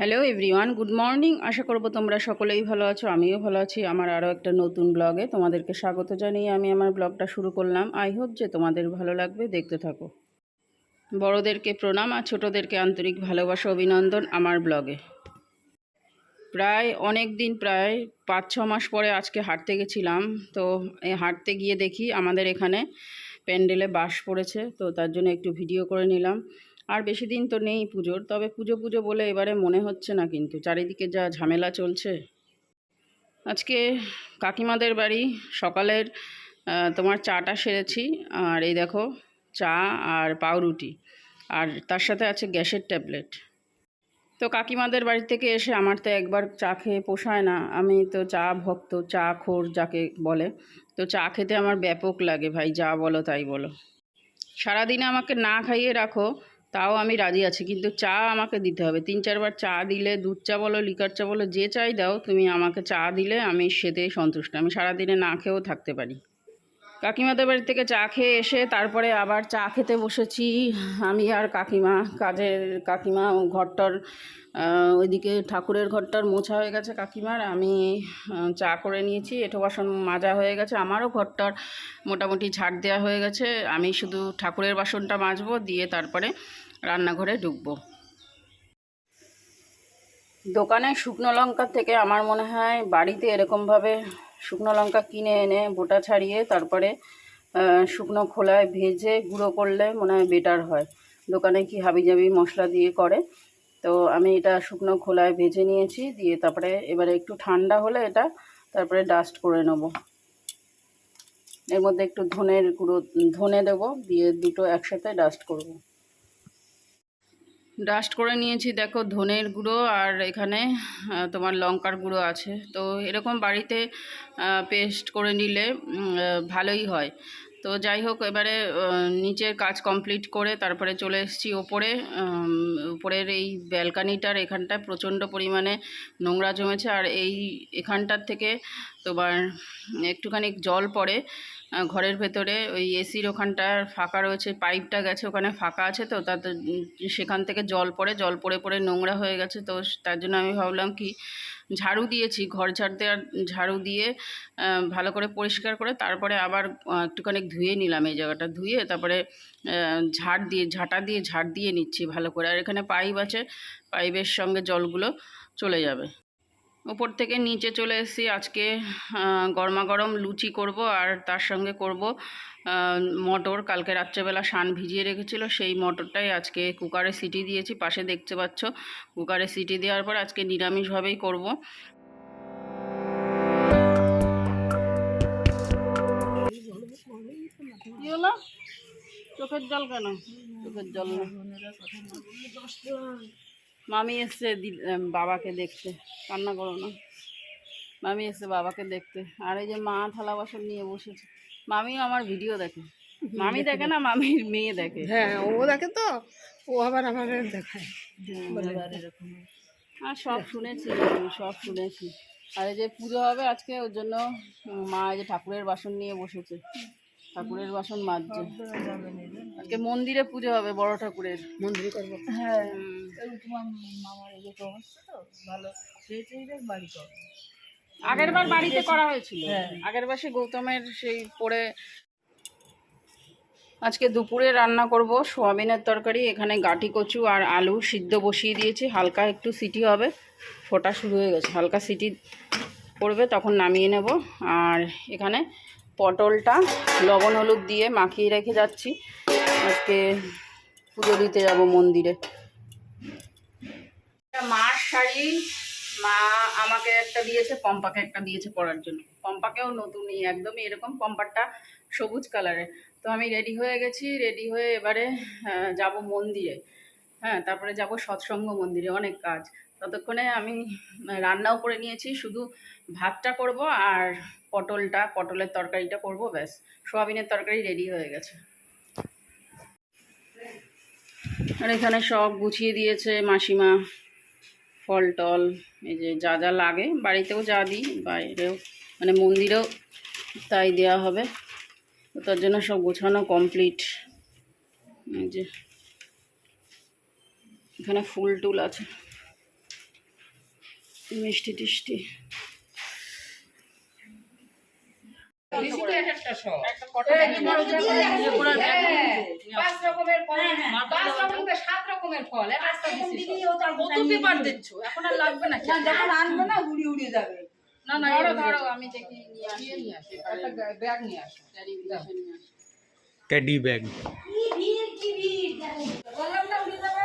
Hello everyone good morning আশা করব তোমরা সকলেই ভালো আছো, আমিও ভালো আছি। আমার আরও একটা নতুন ব্লগে তোমাদেরকে স্বাগত জানিয়ে আমি আমার ব্লগটা শুরু করলাম। আই হোপ যে তোমাদের ভালো লাগবে, দেখতে থাকো। বড়োদেরকে প্রণাম আর ছোটোদেরকে আন্তরিক ভালোবাসা, অভিনন্দন আমার ব্লগে। প্রায় অনেক দিন, প্রায় পাঁচ, ছ মাস পরে আজকে হাঁটতে গেছিলাম। তো হাঁটতে গিয়ে দেখি আমাদের এখানে প্যান্ডেলে বাস পড়েছে, তো তার জন্য একটু ভিডিও করে নিলাম। আর বেশি দিন তো নেই পুজোর, তবে পুজো পুজো বলে এবারে মনে হচ্ছে না কিন্তু। চারিদিকে যা ঝামেলা চলছে। আজকে কাকিমাদের বাড়ি, সকালের তোমার চাটা সেরেছি, আর এই দেখো, চা আর পাউরুটি। আর তার সাথে আছে গ্যাসের ট্যাবলেট। তো কাকিমাদের বাড়ি থেকে এসে আমার তো একবার চা খেয়ে পোষায় না। আমি তো চা ভক্ত, চা খোর যাকে বলে। তো চা খেতে আমার ব্যাপক লাগে ভাই, যা বলো তাই বলো। সারাদিনে আমাকে না খাইয়ে রাখো তাও আমি রাজি আছি, কিন্তু চা আমাকে দিতে হবে। তিন চারবার চা দিলে, দুধ চা বলো, লিকার চা বলো, যে চাই দাও, তুমি আমাকে চা দিলে আমি সেতেই সন্তুষ্ট। আমি সারাদিনে না খেয়েও থাকতে পারি। কাকিমাদের বাড়ি থেকে চা খেয়ে এসে তারপরে আবার চা খেতে বসেছি। আমি আর কাকিমা, কাজের কাকিমা ঘরটার ওইদিকে ঠাকুরের ঘরটার মোছা হয়ে গেছে কাকিমার। আমি চা করে নিয়েছি। এঁটো বাসন মাজা হয়ে গেছে আমারও ঘরটার। মোটামুটি ঝাড় দেওয়া হয়ে গেছে। আমি শুধু ঠাকুরের বাসনটা মাজবো, দিয়ে তারপরে রান্নাঘরে ঢুকবো। দোকানে শুকনো লঙ্কা থেকে আমার মনে হয় বাড়িতে এরকমভাবে শুকনো লঙ্কা কিনে এনে বোটা ছাড়িয়ে তারপরে শুকনো খোলায় ভেজে গুঁড়ো করলে মনে হয় বেটার হয়। দোকানে কি হাবিজাবি মশলা দিয়ে করে। তো আমি এটা শুকনো খোলায় ভেজে নিয়েছি, দিয়ে তারপরে এবারে একটু ঠান্ডা হলে এটা তারপরে ডাস্ট করে নেব। এর মধ্যে একটু ধনের গুঁড়ো, ধনে দেবো, দিয়ে দুটো একসাথে ডাস্ট করব। ডাস্ট করে নিয়েছি, দেখো ধনের গুঁড়ো আর এখানে তোমার লঙ্কার গুঁড়ো আছে। তো এরকম বাড়িতে পেস্ট করে নিলে ভালোই হয়। তো যাই হোক, এবারে নিচের কাজ কমপ্লিট করে তারপরে চলে এসেছি ওপরে। উপরের এই ব্যালকানিটার এখানটায় প্রচণ্ড পরিমাণে নোংরা জমেছে। আর এই এখানটার থেকে তোমার একটুখানি জল পড়ে। ঘরের ভেতরে ওই এসির ওখানটার ফাঁকা রয়েছে, পাইপটা গেছে, ওখানে ফাঁকা আছে তো, তাতে সেখান থেকে জল পড়ে জল পড়ে পড়ে নোংরা হয়ে গেছে তো তার জন্য আমি ভাবলাম কি ঝাড়ু দিয়েছি, ঘর ঝাড় দেওয়ার, ঝাড়ু দিয়ে ভালো করে পরিষ্কার করে তারপরে আবার একটুখানি ধুয়ে নিলাম এই জায়গাটা, ধুয়ে তারপরে ঝাড় দিয়ে, ঝাঁটা দিয়ে ঝাড় দিয়ে নিচ্ছি ভালো করে, আর এখানে পাইপ আছে, পাইপের সঙ্গে জলগুলো চলে যাবে। ওপর থেকে নিচে চলে এসেছি। আজকে গরমা গরম লুচি করব আর তার সঙ্গে করব মটর। কালকে রাত্রেবেলা সান ভিজিয়ে রেখেছিল, সেই মটরটাই আজকে কুকারে সিটি দিয়েছি। পাশে দেখতে পাচ্ছ, কুকারে সিটি দেওয়ার পর আজকে নিরামিষভাবেই করব। চোখের জল কেন? চোখের জল না। মামি এসছে বাবাকে দেখতে। কান্না করো না। মামি এসছে বাবাকে দেখতে। আর এই যে মা থালা বাসন নিয়ে বসেছে। মামিও আমার ভিডিও দেখে। মামি দেখে না। মামির মেয়ে দেখে। হ্যাঁ ও দেখে তো। ও আবার আমাদের দেখায়। আর সব শুনেছি সব শুনেছি। আর এই যে পুজো হবে আজকে ওর জন্য মা এই যে ঠাকুরের বাসন নিয়ে বসেছে। ঠাকুরের বাসন মাজছে। আজকে মন্দিরে পুজো হবে বড় ঠাকুরের। মন্দিরে করব। হ্যাঁ। আগের বার বাড়িতে করা হয়েছিল। আগের বার সে গৌতমের সেই পরে আজকে দুপুরে রান্না করব। সোয়াবিনের তরকারি এখানে গাটি কচু আর আলু সিদ্ধ বসিয়ে দিয়েছি। হালকা একটু সিটি হবে ফোটা শুরু হয়ে গেছে। হালকা সিটি পড়বে তখন নামিয়ে নেব। আর এখানে পটলটা লবণ হলুদ দিয়ে মাখিয়ে রেখে যাচ্ছি। আজকে পুজো দিতে যাব মন্দিরে। শাড়ি মা আমাকে একটা দিয়েছে, পম্পাকে একটা দিয়েছে পরার জন্য। পম্পাকেও নতুনই একদমই এরকম পম্পারটা সবুজ কালারের। তো আমি রেডি হয়ে গেছি রেডি হয়ে এবারে যাব মন্দিরে। হ্যাঁ তারপরে যাব সৎসঙ্গ মন্দিরে, অনেক কাজ। ততক্ষণে আমি রান্নাও করে নিয়েছি, শুধু ভাতটা করব আর পটলটা, পটলের তরকারিটা করব, ব্যাস। সোয়াবিনের তরকারি রেডি হয়ে গেছে। আর এখানে সব গুছিয়ে দিয়েছে মাসিমা। ফল টল এই যে যা যা লাগে বাড়িতেও যা দিই বাইরেও মানে মন্দিরেও তাই দেওয়া হবে তার জন্য সব গোছানো কমপ্লিট এই যে এখানে ফুল টুল আছে মিষ্টি টিষ্টি সাত রকমের ফল দিছি কত পেপার দিচ্ছ এখন আর লাগবে না যখন আনবে না উড়ি উড়ি যাবে। না না ধরো ধরো আমি দেখি নিয়ে আসি। নিয়ে আসি একটা ব্যাগ নিয়ে আসো। নিয়ে আসো। ক্যাডি ব্যাগ বললাম না উড়ে যাবে?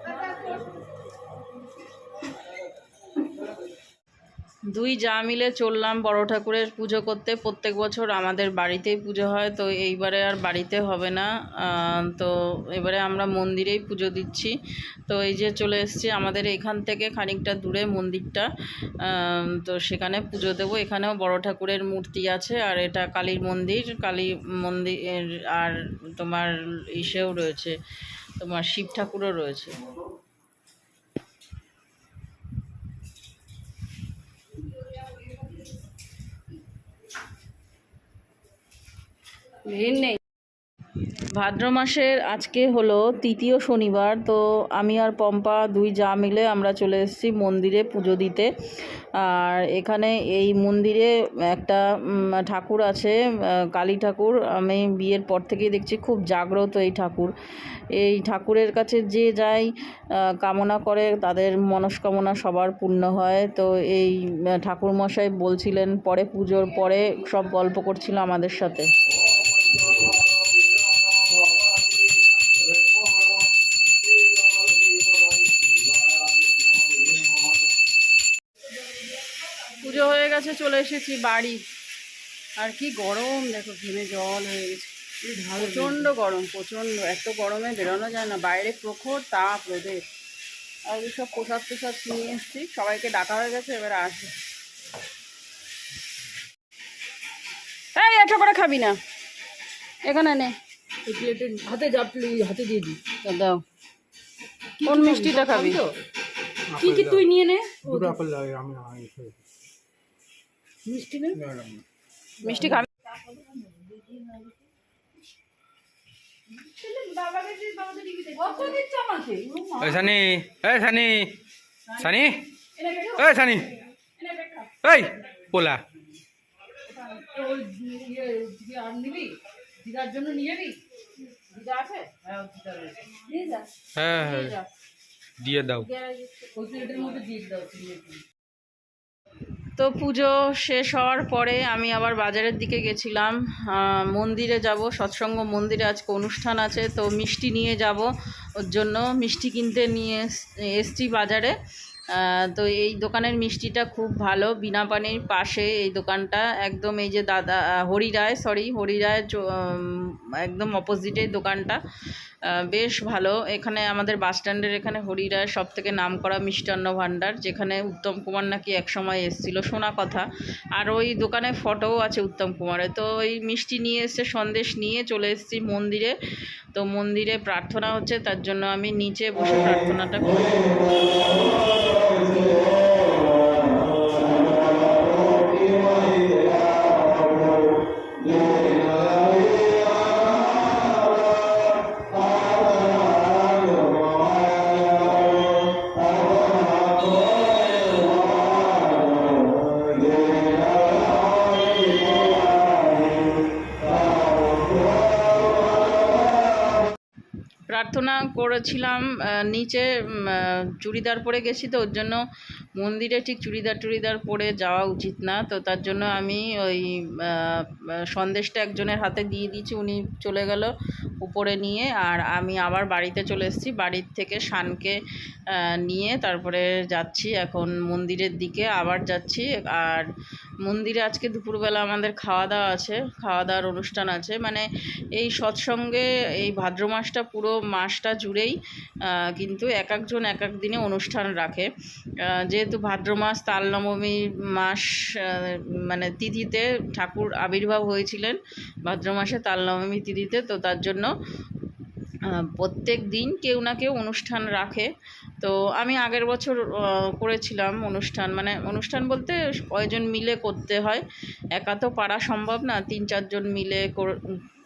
দুই যা মিলে চললাম বড় ঠাকুরের পুজো করতে। প্রত্যেক বছর আমাদের বাড়িতেই পুজো হয়, তো এইবারে আর বাড়িতে হবে না। তো এবারে আমরা মন্দিরেই পুজো দিচ্ছি। তো এই যে চলে এসেছি আমাদের এখান থেকে খানিকটা দূরে মন্দিরটা। তো সেখানে পুজো দেবো। এখানেও বড় ঠাকুরের মূর্তি আছে, আর এটা কালীর মন্দির। কালী মন্দির, আর তোমার ইসেও রয়েছে, তোমার শিব ঠাকুরও রয়েছে। ভিড় নেই। ভাদ্র মাসের আজকে হলো তৃতীয় শনিবার, তো আমি আর পম্পা দুই যা মিলে আমরা চলে এসেছি মন্দিরে পুজো দিতে। আর এখানে এই মন্দিরে একটা ঠাকুর আছে কালী ঠাকুর। আমি বিয়ের পর থেকেই দেখছি খুব জাগ্রত এই ঠাকুর। এই ঠাকুরের কাছে যে যাই কামনা করে, তাদের মনস্কামনা সবার পূর্ণ হয়। তো এই ঠাকুরমশাই বলছিলেন, পরে পুজোর পরে সব গল্প করছিল আমাদের সাথে। পুজো হয়ে গেছে, চলে এসেছি বাড়ি। আর কি গরম, দেখো ঘেমে জল হয়ে গেছে। প্রচণ্ড গরম, প্রচণ্ড, এত গরমে বেরোনো যায় না। বাইরে প্রখর তাপ রোদের আর সব প্রসাদ প্রসাদ নিয়ে এসেছি, সবাইকে ডাকা হয়ে গেছে, এবার আসবে। এই এটা করে খাবি না। এখানে নে। হাতে জাপলি হাতে দিয়ে তা দাও। কোন মিষ্টিটা খাবি কি কি তুই নিয়ে নে? দুটো আপেল লাগে আমি মিষ্টি নে? মিষ্টি খাবি? সানি এই সানি। সানি? এই সানি। এই পোলা। দিদার জন্য নিয়ে যাবি দিদা আছে? হ্যাঁ দিদা রয়েছে। নিয়ে যা হ্যাঁ। হ্যাঁ দিয়ে দাও। ওই প্লেটের মধ্যে দিয়ে দাও তো পুজো শেষ হওয়ার পরে আমি আবার বাজারের দিকে গেছিলাম। মন্দিরে যাব সৎসঙ্গ মন্দিরে আজকে অনুষ্ঠান আছে তো মিষ্টি নিয়ে যাব। ওর জন্য মিষ্টি কিনতে নিয়ে এস- এসছি বাজারে। তো এই দোকানের মিষ্টিটা খুব ভালো। বিনা পানির পাশে এই দোকানটা। একদম এই যে দাদা হরি রায় সরি হরি রায় একদম অপোজিটে দোকানটা। বেশ ভালো। এখানে আমাদের বাস স্ট্যান্ডের এখানে হরিরায় সব থেকে নাম করা মিষ্টান্ন ভাণ্ডার, যেখানে উত্তম কুমার নাকি একসময় এসেছিল, শোনা কথা। আর ওই দোকানে ফটোও আছে উত্তম কুমারের। তো ওই মিষ্টি নিয়ে এসে সন্দেশ নিয়ে চলে এসেছি মন্দিরে। তো মন্দিরে প্রার্থনা হচ্ছে, তার জন্য আমি নিচে বসে প্রার্থনাটা করি। প্রার্থনা করেছিলাম নিচে চুড়িদার পরে গেছি তো ওর জন্য মন্দিরে ঠিক চুড়িদার টুড়িদার পরে যাওয়া উচিত না। তো তার জন্য আমি ওই সন্দেশটা একজনের হাতে দিয়ে দিয়েছি উনি চলে গেল উপরে নিয়ে। আর আমি আবার বাড়িতে চলে এসেছি বাড়ির থেকে শানকে নিয়ে তারপরে যাচ্ছি এখন মন্দিরের দিকে আবার যাচ্ছি। আর মন্দিরে আজকে দুপুরবেলা আমাদের খাওয়া দাওয়া আছে খাওয়া দাওয়ার অনুষ্ঠান আছে। মানে এই সৎসঙ্গে এই ভাদ্র মাসটা পুরো মাসটা জুড়েই কিন্তু এক একজন এক এক দিনে অনুষ্ঠান রাখে। আহ, যেহেতু ভাদ্র মাস, তাল নবমী মাস মানে তিথিতে ঠাকুর আবির্ভাব হয়েছিলেন, ভাদ্র মাসে তাল নবমী তিথিতে, তো তার জন্য প্রত্যেক দিন কেউ না কেউ অনুষ্ঠান রাখে। তো আমি আগের বছর করেছিলাম অনুষ্ঠান। মানে অনুষ্ঠান বলতে কয়জন মিলে করতে হয়। একা তো পারা সম্ভব না, তিন চারজন মিলে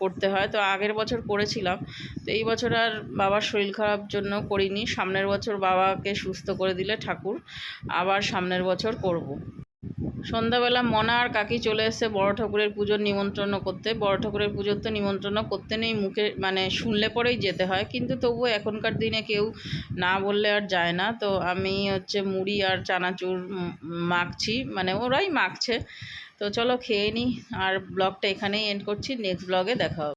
করতে হয়। তো আগের বছর করেছিলাম। তো এই বছর আর বাবার শরীর খারাপ জন্য করিনি। সামনের বছর বাবাকে সুস্থ করে দিলে ঠাকুর, আবার সামনের বছর করব। সন্ধ্যাবেলা মনা আর কাকি চলে এসেছে বড় ঠাকুরের পুজোর নিমন্ত্রণ করতে। বড় ঠাকুরের পুজোর তো নিমন্ত্রণ করতে নেই, মুখে মানে শুনলে পরেই যেতে হয়। কিন্তু তবুও এখনকার দিনে কেউ না বললে আর যায় না। তো আমি হচ্ছে মুড়ি আর চানাচুর মাখছি মানে ওরাই মাখছে। তো চলো খেয়ে নিই আর ব্লগটা এখানেই এন্ড করছি। নেক্সট ব্লগে দেখা হবে।